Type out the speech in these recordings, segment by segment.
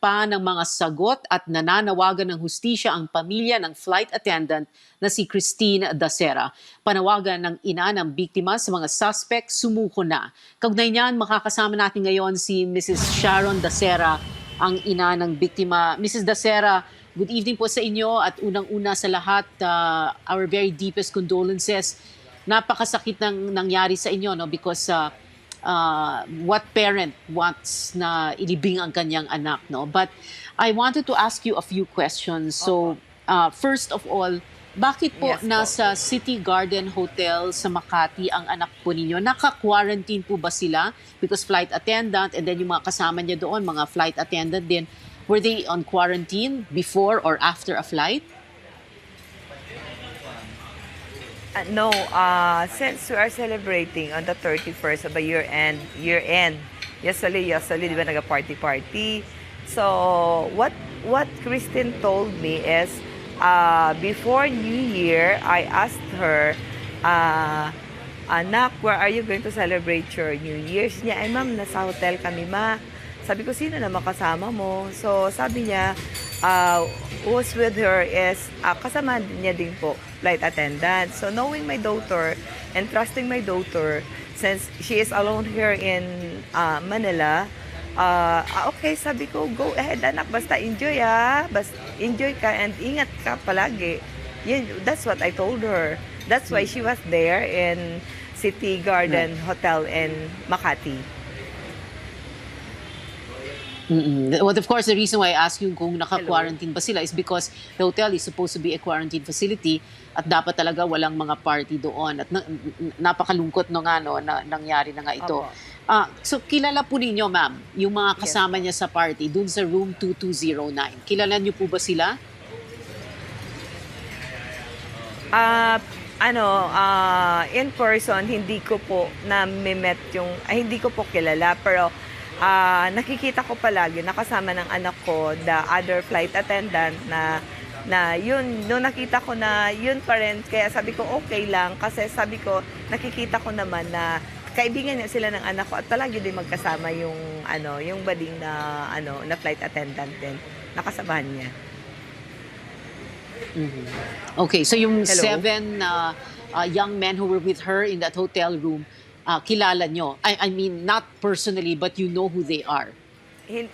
pa ng mga sagot at nananawagan ng hustisya ang pamilya ng flight attendant na si Christine Dacera. Panawagan ng ina ng biktima sa mga suspect sumuko na. Kaugnay niyan, makakasama natin ngayon si Mrs. Sharon Dacera, ang ina ng biktima. Mrs. Dacera, good evening po sa inyo at unang-una sa lahat, uh, our very deepest condolences. Napakasakit ng nangyari sa inyo no because uh, uh, what parent wants na ilibing ang kanyang anak no? But I wanted to ask you a few questions. So uh, first of all bakit po Yes po. nasa City Garden Hotel sa Makati ang anak po ninyo? Naka-quarantine po ba sila? Because flight attendant and then yung mga kasama niya doon mga flight attendant din were they on quarantine before or after a flight Uh, no, uh, since we are celebrating on the 31st of the year end, year end, yesterday, yesterday, di ba naga-party-party? So, what what Christine told me is, uh, before New Year, I asked her, uh, Anak, where are you going to celebrate your New Year's? Niya, ay ma'am, nasa hotel kami ma. Sabi ko, sino naman kasama mo? So, sabi niya, uh, who's with her is, uh, kasama niya din po, flight attendant. So, knowing my daughter and trusting my daughter, since she is alone here in uh, Manila, uh, okay, sabi ko, go ahead anak, basta enjoy ah. Basta enjoy ka and ingat ka palagi. Yun, that's what I told her. That's why she was there in City Garden Hotel in Makati. Mm-mm. Well, of course, the reason why I ask you kung naka-quarantine ba sila is because the hotel is supposed to be a quarantine facility at dapat talaga walang mga party doon. At na- napakalungkot no nga no, na nangyari na nga ito. Opo. Ah, so kilala po ninyo, ma'am, yung mga Yes kasama niya sa party dun sa room 2209. Kilala niyo po ba sila? Ah, ano, ah, in person, hindi ko po na-met yung, ay, hindi ko po kilala, pero ah, nakikita ko palagi, nakasama ng anak ko, the other flight attendant na, na yun, nung nakita ko na yun pa rin, kaya sabi ko okay lang, kasi sabi ko, nakikita ko naman na kaibigan niya sila ng anak ko at palagi din magkasama yung ano yung bading na ano na flight attendant din nakasamahan niya Mhm. Okay, so yung Hello? seven uh, uh, young men who were with her in that hotel room, uh, kilala nyo? I, I mean, not personally, but you know who they are. Hin-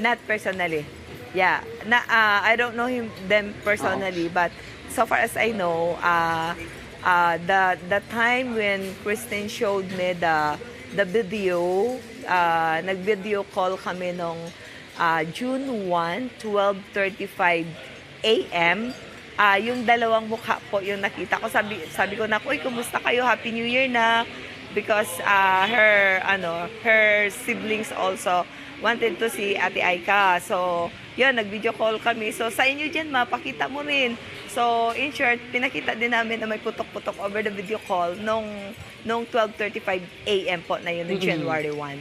not personally. Yeah, na uh, I don't know him them personally, but so far as I know, uh, uh, the the time when Kristen showed me the the video, uh, nag-video call kami nung uh, June 1, 12:35 a.m. Ah, yung dalawang mukha po yung nakita ko. Sabi sabi ko na, "Uy, kumusta kayo? Happy New Year na." Because ah, her ano, her siblings also wanted to see Ate Aika. So, yun, nag-video call kami. So, sa inyo dyan, mapakita mo rin. So, in short, pinakita din namin na may putok-putok over the video call nung, nung 12.35 a.m. po na yun, nung Mhm. January 1.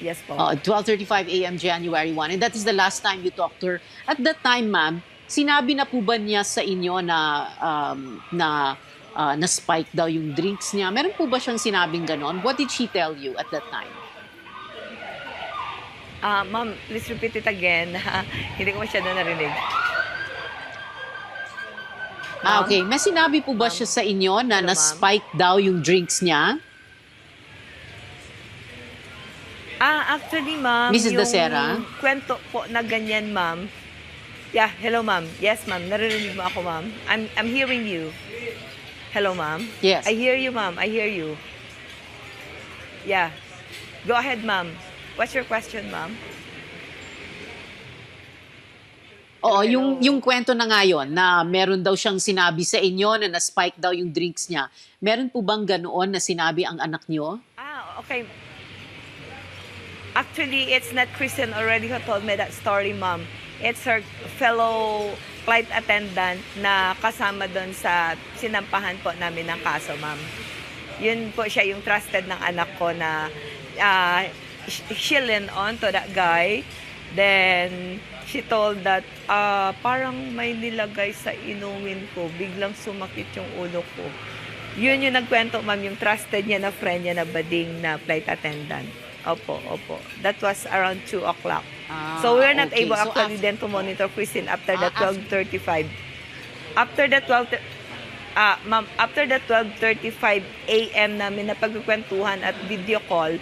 Yes po. Uh, 12.35 a.m. January 1. And that is the last time you talked to her. At that time, ma'am, sinabi na po ba niya sa inyo na um, na uh, na-spike daw yung drinks niya? Meron po ba siyang sinabing ganon? What did she tell you at that time? Ah, ma'am, please repeat it again. Hindi ko masyado narinig. Ah, okay. May sinabi po ba siya sa inyo na Hello, na-spike daw yung drinks niya? Ah, actually, ma'am, Mrs. yung Dacera? kwento po na ganyan, ma'am. Yeah, hello, ma'am. Yes, ma'am. Naririnig mo ako, ma'am. I'm, I'm hearing you. Hello, ma'am. Yes. I hear you, ma'am. I hear you. Yeah. Go ahead, ma'am. What's your question, ma'am? Oo, Hello. yung, yung kwento na ngayon na meron daw siyang sinabi sa inyo na na-spike daw yung drinks niya. Meron po bang ganoon na sinabi ang anak niyo? Ah, okay. Actually, it's not Kristen already who told me that story, ma'am. It's her fellow flight attendant na kasama doon sa sinampahan po namin ng kaso, ma'am. Yun po siya yung trusted ng anak ko na uh, she leaned on to that guy. Then, she told that ah, parang may nilagay sa inumin ko. Biglang sumakit yung ulo ko. Yun yung nagkwento, ma'am, yung trusted niya na friend niya na bading na flight attendant. Opo, opo. That was around 2 o'clock. Ah, so we're not okay. able So actually af- then to monitor Christine after the Ah, af- 12.35. After the 12... Ah, ma'am, after the 12.35 a.m. namin na pagkukwentuhan at video call,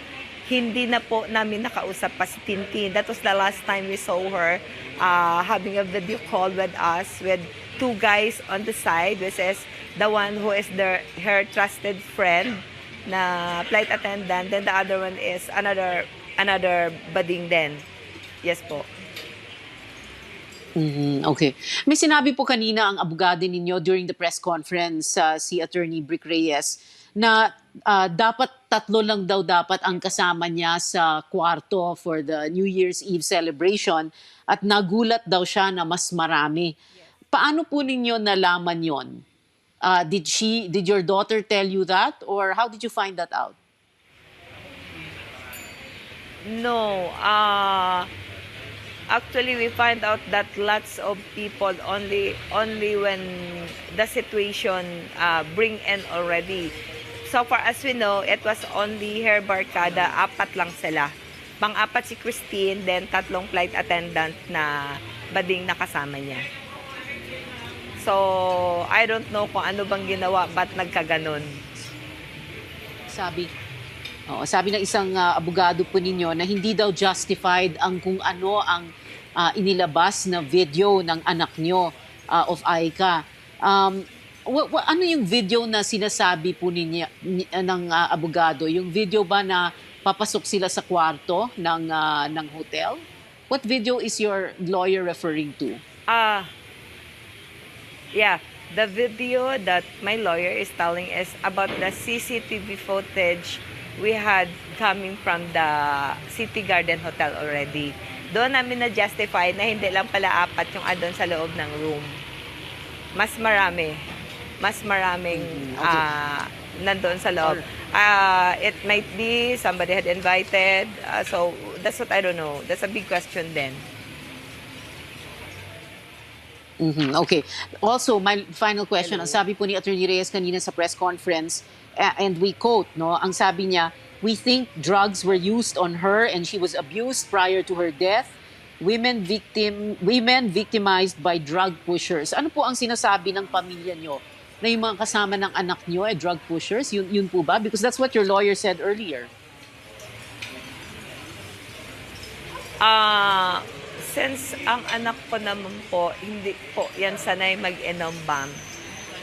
hindi na po namin nakausap pa si Tintin. That was the last time we saw her uh, having a video call with us with two guys on the side, which is the one who is the, her trusted friend na flight attendant. Then the other one is another another bading din. Yes po. Mhm, okay. May sinabi po kanina ang abogado ninyo during the press conference sa si Attorney Brick Reyes na ah, dapat tatlo lang daw dapat ang kasama niya sa kwarto for the New Year's Eve celebration at nagulat daw siya na mas marami. Paano po ninyo nalaman yon? Ah, did she did your daughter tell you that or how did you find that out? No, uh, actually we find out that lots of people only only when the situation uh, bring in already. So far as we know, it was only her barkada, apat lang sila. Pang-apat si Christine, then tatlong flight attendant na bading nakasama niya. So, I don't know kung ano bang ginawa, ba't nagkaganon. Sabi Oo, sabi ng isang ah, abogado po ninyo na hindi daw justified ang kung ano ang ah, inilabas na video ng anak nyo ah, of Aika. Um, wa- wa- ano yung video na sinasabi po ninyo ni- ng ah, abogado? Yung video ba na papasok sila sa kwarto ng ah, ng hotel? What video is your lawyer referring to? Ah, yeah. The video that my lawyer is telling is about the CCTV footage we had coming from the City Garden Hotel already. Doon namin na-justify na hindi lang pala apat yung andon sa loob ng room. Mas marami. Mas maraming Mhm, okay. ah, nandoon sa loob. Ah, it might be somebody had invited. Ah, so, that's what I don't know. That's a big question then. Mhm, Okay. Also, my final question, ang sabi po ni Attorney Reyes kanina sa press conference, and we quote, no, ang sabi niya, we think drugs were used on her and she was abused prior to her death. Women victim women victimized by drug pushers. Ano po ang sinasabi ng pamilya nyo? Na yung mga kasama ng anak nyo ay drug pushers? Yun, yun po ba? Because that's what your lawyer said earlier. Ah, since ang anak ko naman po, hindi po yan sanay mag-inom bam.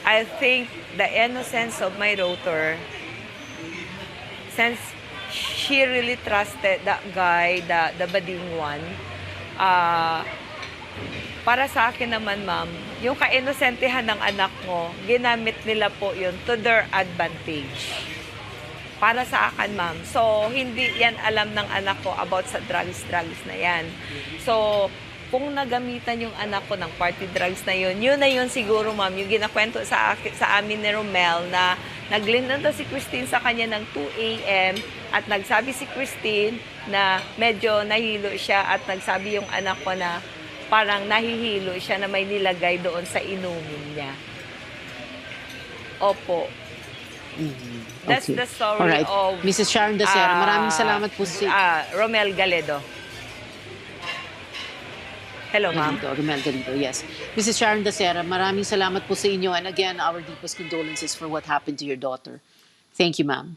I think the innocence of my daughter, since she really trusted that guy, the, the bading one, ah, para sa akin naman, ma'am, yung ka-inosentehan ng anak mo, ginamit nila po yun to their advantage para sa akin, ma'am. So, hindi yan alam ng anak ko about sa drugs-drugs na yan. So, kung nagamitan yung anak ko ng party drugs na yun, yun na yun siguro, ma'am, yung ginakwento sa, sa amin ni Romel na naglinanda si Christine sa kanya ng 2 a.m. at nagsabi si Christine na medyo nahilo siya at nagsabi yung anak ko na parang nahihilo siya na may nilagay doon sa inumin niya. Opo. That's Okay. the story Alright. of Mrs. Sharon Dacera, maraming ah, salamat po sa ah, Romel Galedo. Hello, ma'am. Garrido, yes. Mrs. Sharon Dacera, maraming salamat po sa inyo. And again, our deepest condolences for what happened to your daughter. Thank you, ma'am.